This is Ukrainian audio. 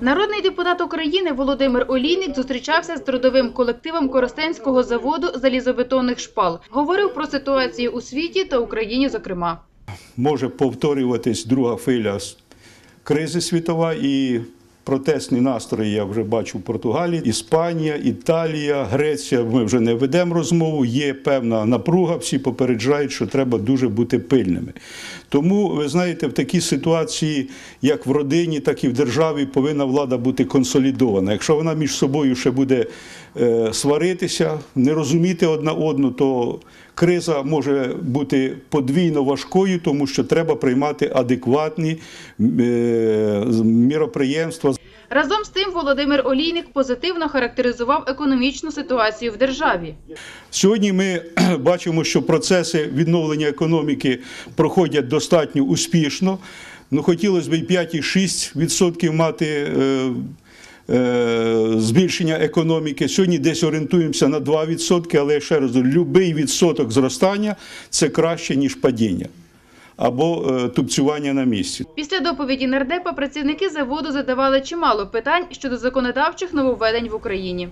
Народний депутат України Володимир Олійник зустрічався з трудовим колективом Коростенського заводу залізобетонних шпал. Говорив про ситуацію у світі та Україні, зокрема. може повторюватись друга хвиля кризи світова і протестні настрої я вже бачу в Португалії, Іспанія, Італія, Греція. Ми вже не ведемо розмову. Є певна напруга. Всі попереджають, що треба дуже бути пильними. Тому ви знаєте, в такій ситуації, як в родині, так і в державі, повинна влада бути консолідована. Якщо вона між собою ще буде е, сваритися, не розуміти одна одну, то криза може бути подвійно важкою, тому що треба приймати адекватні е, міроприємства. Разом з тим Володимир Олійник позитивно характеризував економічну ситуацію в державі. Сьогодні ми бачимо, що процеси відновлення економіки проходять достатньо успішно. Ну, хотілося б і 5,6% мати е, е, збільшення економіки. Сьогодні десь орієнтуємося на 2%, але ще раз будь-який відсоток зростання це краще, ніж падіння або е, тупцювання на місці. Після доповіді нардепа працівники заводу задавали чимало питань щодо законодавчих нововведень в Україні.